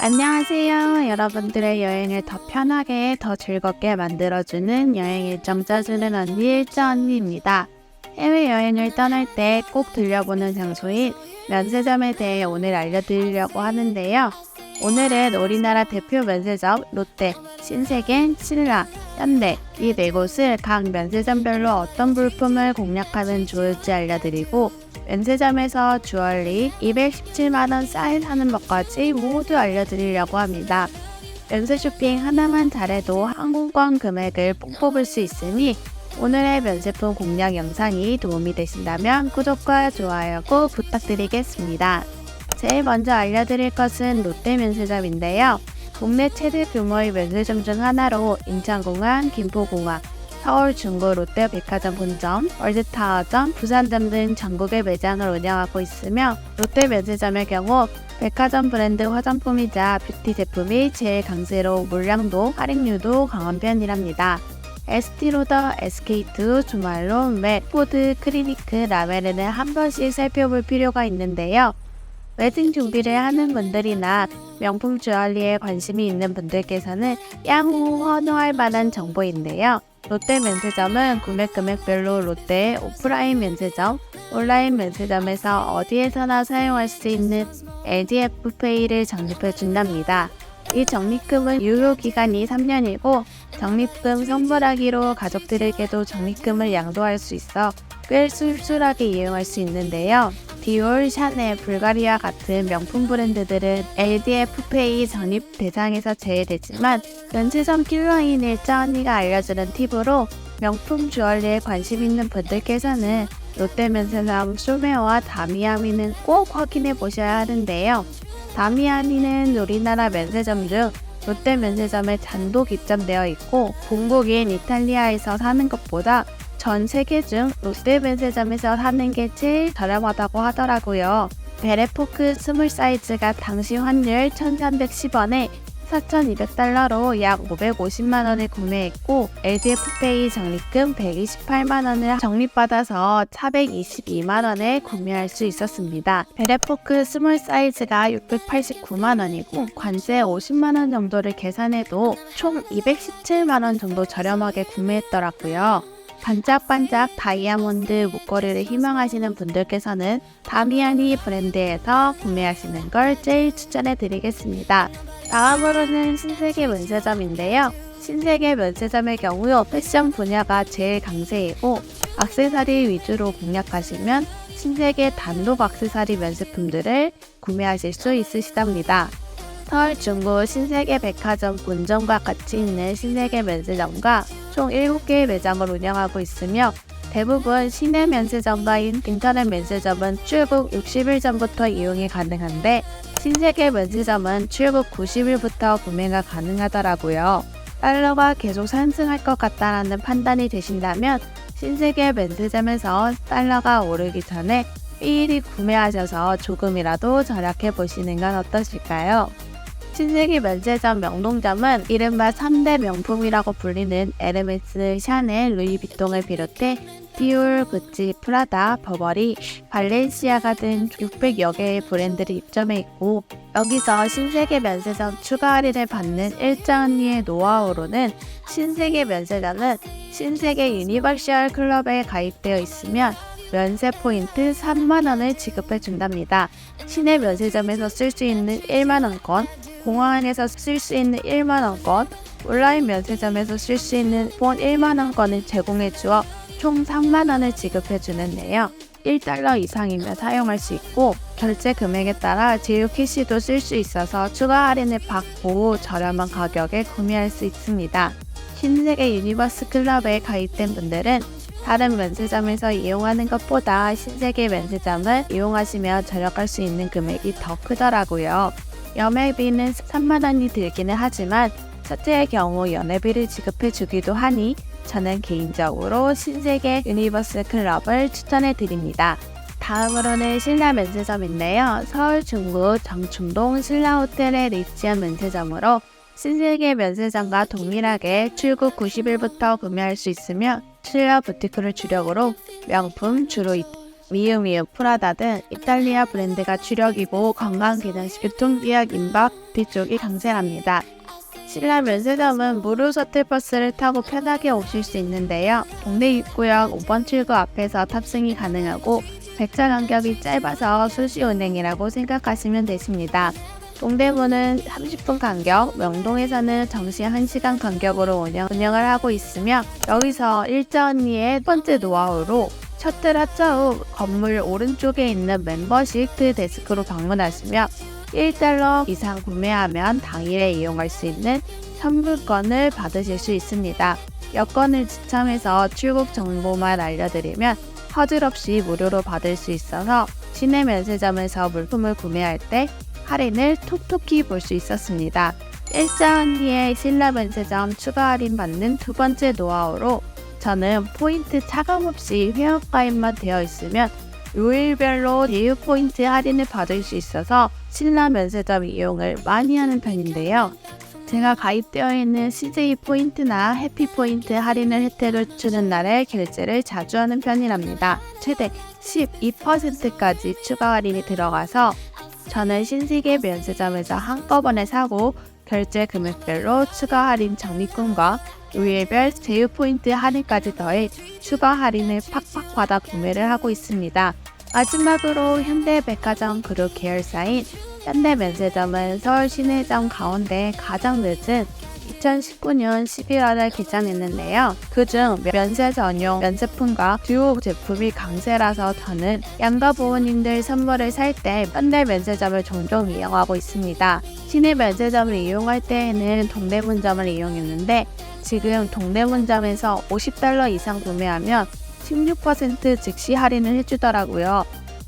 안녕하세요. 여러분들의 여행을 더 편하게, 더 즐겁게 만들어주는 여행 일정 짜주는 언니 일자 언니입니다. 해외여행을 떠날 때 꼭 들려보는 장소인 면세점에 대해 오늘 알려드리려고 하는데요. 오늘은 우리나라 대표 면세점 롯데, 신세계, 신라, 현대 이 네 곳을 각 면세점별로 어떤 물품을 공략하면 좋을지 알려드리고 면세점에서 주얼리 217만원 쌀 사는 법까지 모두 알려드리려고 합니다. 면세 쇼핑 하나만 잘해도 항공권 금액을 뽕 뽑을 수 있으니 오늘의 면세품 공략 영상이 도움이 되신다면 구독과 좋아요 꼭 부탁드리겠습니다. 제일 먼저 알려드릴 것은 롯데 면세점인데요. 국내 최대 규모의 면세점 중 하나로 인천공항, 김포공항, 서울 중구 롯데 백화점 본점, 월드타워점, 부산점 등 전국의 매장을 운영하고 있으며 롯데 면세점의 경우 백화점 브랜드 화장품이자 뷰티 제품이 제일 강세로 물량도 할인율도 강한 편이랍니다. 에스티로더, SK2, 주말론, 맥, 포드, 크리니크, 라메르는 한 번씩 살펴볼 필요가 있는데요. 웨딩 준비를 하는 분들이나 명품 주얼리에 관심이 있는 분들께서는 향후 선호할 만한 정보인데요. 롯데 면세점은 구매 금액별로 롯데 오프라인 면세점, 온라인 면세점에서 어디에서나 사용할 수 있는 LDF 페이를 적립해 준답니다. 이 적립금은 유효 기간이 3년이고 적립금 선불하기로 가족들에게도 적립금을 양도할 수 있어 꽤 쏠쏠하게 이용할 수 있는데요. 디올, 샤넬, 불가리아 같은 명품 브랜드들은 LDF페이 적립 대상에서 제외되지만 면세점 킬러인 일자 언니가 알려주는 팁으로 명품 주얼리에 관심 있는 분들께서는 롯데면세점 쇼메어와 다미아미는 꼭 확인해 보셔야 하는데요. 다미아미는 우리나라 면세점 중 롯데 면세점에 단독 입점되어 있고 본국인 이탈리아에서 사는 것보다 전 세계 중 롯데 면세점에서 사는 게 제일 저렴하다고 하더라고요. 베레포크 스몰 사이즈가 당시 환율 1310원에 4,200달러로 약 550만원에 구매했고 LDF페이 적립금 128만 원을 적립받아서 422만 원에 구매할 수 있었습니다. 베레포크 스몰 사이즈가 689만 원이고 관세 50만 원 정도를 계산해도 총 217만 원 정도 저렴하게 구매했더라고요. 반짝반짝 다이아몬드 목걸이를 희망하시는 분들께서는 다미아니 브랜드에서 구매하시는 걸 제일 추천해 드리겠습니다. 다음으로는 신세계 면세점인데요. 신세계 면세점의 경우 패션 분야가 제일 강세이고 악세사리 위주로 공략하시면 신세계 단독 악세사리 면세품들을 구매하실 수 있으시답니다. 서울 중구 신세계 백화점 본점과 같이 있는 신세계 면세점과 총 7개의 매장을 운영하고 있으며 대부분 시내 면세점과 인터넷 면세점은 출국 60일 전부터 이용이 가능한데 신세계 면세점은 출국 90일부터 구매가 가능하더라고요. 달러가 계속 상승할 것 같다라는 판단이 되신다면 신세계 면세점에서 달러가 오르기 전에 미리 구매하셔서 조금이라도 절약해 보시는 건 어떠실까요? 신세계 면세점 명동점은 이른바 3대 명품이라고 불리는 에르메스, 샤넬, 루이비통을 비롯해 디올, 구찌, 프라다, 버버리, 발렌시아가 등 600여 개의 브랜드를 입점해 있고 여기서 신세계 면세점 추가 할인을 받는 일자 언니의 노하우로는 신세계 면세점은 신세계 유니버셜 클럽에 가입되어 있으면 면세 포인트 3만 원을 지급해 준답니다. 시내 면세점에서 쓸 수 있는 1만 원권, 공항에서 쓸 수 있는 1만 원권, 온라인 면세점에서 쓸 수 있는 본 1만 원권을 제공해 주어 총 3만 원을 지급해 주는데요. 1달러 이상이면 사용할 수 있고 결제 금액에 따라 제휴 캐시도 쓸 수 있어서 추가 할인을 받고 저렴한 가격에 구매할 수 있습니다. 신세계 유니버스 클럽에 가입된 분들은 다른 면세점에서 이용하는 것보다 신세계 면세점을 이용하시면 절약할 수 있는 금액이 더 크더라고요. 연회비는 3만 원이 들기는 하지만 첫째의 경우 연회비를 지급해 주기도 하니 저는 개인적으로 신세계 유니버스 클럽을 추천해 드립니다. 다음으로는 신라 면세점인데요. 서울 중구 정충동 신라 호텔의 리치한 면세점으로 신세계 면세점과 동일하게 출국 90일부터 구매할 수 있으며 신라 부티크를 주력으로 명품, 주로 이- 미우미우 프라다 등 이탈리아 브랜드가 주력이고 관광기능식 유통기약 임박 뒤쪽이 강세랍니다. 신라 면세점은 무료 셔틀버스를 타고 편하게 오실 수 있는데요. 동네 입구역 5번 출구 앞에서 탑승이 가능하고 백자 간격이 짧아서 수시 운행이라고 생각하시면 되십니다. 동대문은 30분 간격, 명동에서는 정시 1시간 간격으로 운영, 운영을 하고 있으며 여기서 일자 언니의 첫 번째 노하우로 셔틀 하차 후 건물 오른쪽에 있는 멤버십 데스크로 방문하시며 1달러 이상 구매하면 당일에 이용할 수 있는 선물권을 받으실 수 있습니다. 여권을 지참해서 출국 정보만 알려드리면 허들 없이 무료로 받을 수 있어서 시내 면세점에서 물품을 구매할 때 할인을 톡톡히 볼 수 있었습니다. 일자 언니의 신라 면세점 추가 할인 받는 두 번째 노하우로 저는 포인트 차감 없이 회원가입만 되어 있으면 요일별로 제휴 포인트 할인을 받을 수 있어서 신라 면세점 이용을 많이 하는 편인데요. 제가 가입되어 있는 CJ 포인트나 해피 포인트 할인을 혜택을 주는 날에 결제를 자주 하는 편이랍니다. 최대 12%까지 추가 할인이 들어가서 저는 신세계 면세점에서 한꺼번에 사고 결제 금액별로 추가 할인 적립금과 요일별 제휴 포인트 할인까지 더해 추가 할인을 팍팍 받아 구매를 하고 있습니다. 마지막으로 현대백화점 그룹 계열사인 현대면세점은 서울 시내점 가운데 가장 늦은 2019년 11월에 개장했는데요. 그중 면세 전용 면세품과 듀오 제품이 강세라서 저는 양가 부모님들 선물을 살 때 현대 면세점을 종종 이용하고 있습니다. 시내 면세점을 이용할 때에는 동대문점을 이용했는데 지금 동대문점에서 50달러 이상 구매하면 16% 즉시 할인을 해주더라고요.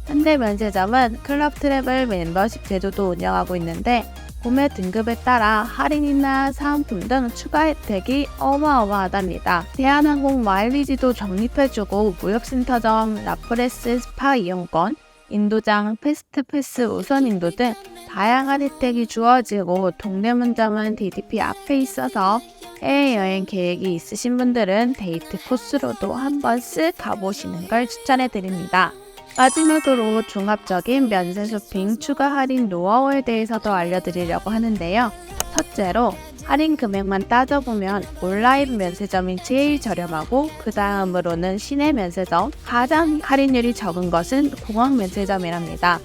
현대 면세점은 클럽 트래블 멤버십 제도도 운영하고 있는데 구매 등급에 따라 할인이나 사은품 등 추가 혜택이 어마어마하답니다. 대한항공 마일리지도 적립해주고 무역센터점 라프레스 스파 이용권, 인도장 패스트 패스 우선 인도 등 다양한 혜택이 주어지고 동대문점은 DDP 앞에 있어서 해외여행 계획이 있으신 분들은 데이트 코스로도 한번 쓱 가보시는 걸 추천해 드립니다. 마지막으로 종합적인 면세 쇼핑 추가 할인 노하우에 대해서도 알려드리려고 하는데요. 첫째로 할인 금액만 따져보면 온라인 면세점이 제일 저렴하고 그 다음으로는 시내 면세점, 가장 할인율이 적은 것은 공항 면세점이랍니다.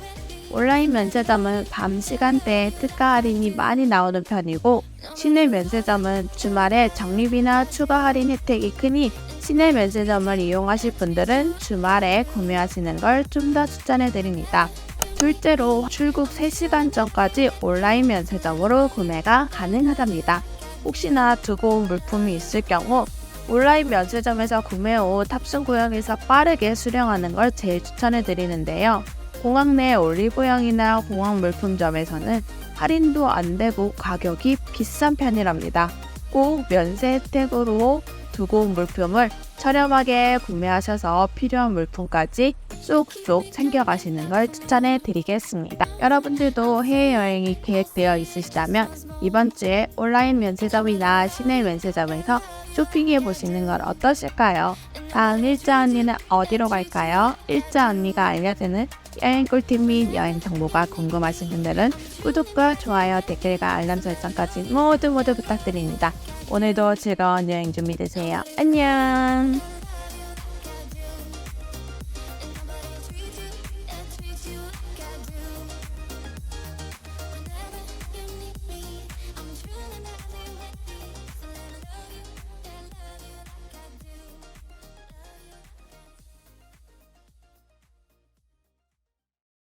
온라인 면세점은 밤 시간대에 특가 할인이 많이 나오는 편이고 시내 면세점은 주말에 적립이나 추가 할인 혜택이 크니 시내 면세점을 이용하실 분들은 주말에 구매하시는 걸 좀 더 추천해 드립니다. 둘째로 출국 3시간 전까지 온라인 면세점으로 구매가 가능하답니다. 혹시나 두고 온 물품이 있을 경우 온라인 면세점에서 구매 후 탑승 구역에서 빠르게 수령하는 걸 제일 추천해 드리는데요. 공항 내 올리브영이나 공항 물품점에서는 할인도 안 되고 가격이 비싼 편이랍니다. 꼭 면세 혜택으로 두고 온 물품을 저렴하게 구매하셔서 필요한 물품까지 쏙쏙 챙겨가시는 걸 추천해 드리겠습니다. 여러분들도 해외여행이 계획되어 있으시다면 이번 주에 온라인 면세점이나 시내 면세점에서 쇼핑해 보시는 건 어떠실까요? 다음 일자 언니는 어디로 갈까요? 일자 언니가 알려주는 여행 꿀팁 및 여행 정보가 궁금하신 분들은 구독과 좋아요, 댓글과 알람 설정까지 모두 모두 부탁드립니다. 오늘도 즐거운 여행 준비 되세요. 안녕!